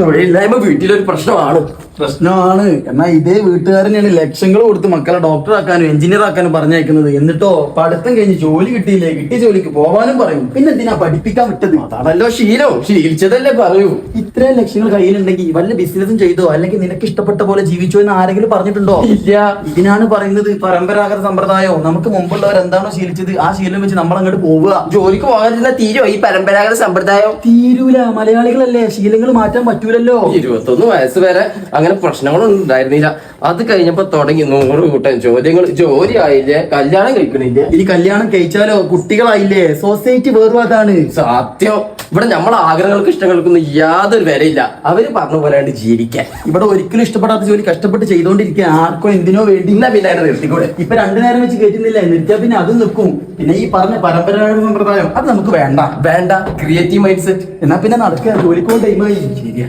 തൊഴിലില്ലായ്മ വീട്ടിലൊരു പ്രശ്നമാണ്. പ്രശ്നമാണ്. എന്നാ ഇതേ വീട്ടുകാരനെയാണ് ലക്ഷങ്ങൾ കൊടുത്ത് മക്കളെ ഡോക്ടർ ആക്കാനും എഞ്ചിനീയർ ആക്കാനും പറഞ്ഞയക്കുന്നത്. എന്നിട്ടോ പഠിത്തം കഴിഞ്ഞ് ജോലി കിട്ടിയില്ലേ? കിട്ടിയ ജോലിക്ക് പോവാനും പറയും. പിന്നെ എന്തിനാ പഠിപ്പിക്കാൻ വിട്ടത്? അതല്ലോ ശീലോ. ശീലിച്ചതല്ലേ പറയൂ. ഇത്രയും ലക്ഷങ്ങൾ കയ്യിലുണ്ടെങ്കിൽ വല്ല ബിസിനസ്സും ചെയ്തോ? അല്ലെങ്കിൽ നിനക്ക് ഇഷ്ടപ്പെട്ട പോലെ ജീവിച്ചോ എന്ന് ആരെങ്കിലും പറഞ്ഞിട്ടുണ്ടോ? ഇല്ല. ഇതിനാണ് പറയുന്നത് പരമ്പരാഗത സമ്പ്രദായം. നമുക്ക് മുമ്പുള്ളവർ എന്താണോ ശീലിച്ചത്? ആ ശീലം വെച്ച് നമ്മൾ അങ്ങോട്ട് പോവുക. ജോലിക്ക് പോകാതിരുന്ന തീരോ ഈ പരമ്പരാഗത സമ്പ്രദായം? തീരൂല. മലയാളികളല്ലേ? ശീലങ്ങൾ മാറ്റാൻ പറ്റൂലല്ലോ. ഇരുപത്തൊന്ന് വയസ്സ് വരെ അങ്ങനെ പ്രശ്നങ്ങളൊന്നും ഉണ്ടായിരുന്നില്ല അത് കഴിഞ്ഞപ്പോ തുടങ്ങി നൂറ് കൂട്ടം ചോദ്യങ്ങൾ ജോലി ആയില്ലേ കല്യാണം കഴിക്കണില്ലേ? ഇനി കല്യാണം കഴിച്ചാലോ? കുട്ടികളായില്ലേ? സൊസൈറ്റി വേറുവാതാണ് സത്യം. ഇവിടെ നമ്മളെ ആഗ്രഹങ്ങൾക്ക് ഇഷ്ടങ്ങൾക്കൊന്നും യാതൊരു വിലയില്ല. അവർ പറഞ്ഞ പോലെയാണ് ജീവിക്കാൻ. ഇവിടെ ഒരിക്കലും ഇഷ്ടപ്പെടാത്ത ജോലി കഷ്ടപ്പെട്ട് ചെയ്തോണ്ടിരിക്കുക. ആർക്കോ എന്തിനോ വേണ്ടി. ഇന്ന പിന്നെ അതിനെ നിർത്തിക്കൂടെ? ഇപ്പൊ രണ്ടു നേരം വെച്ച് കേട്ടുന്നില്ല നിർത്തിയാ പിന്നെ അത് നിൽക്കും. പിന്നെ ഈ പറഞ്ഞ പരമ്പരാഗത സമ്പ്രദായം അത് നമുക്ക് വേണ്ട. വേണ്ട. ക്രിയേറ്റീവ് മൈൻഡ് സെറ്റ് എന്നാ പിന്നെ നടക്കുക. ജോലിക്കോ ടൈമായി ശരിയാ.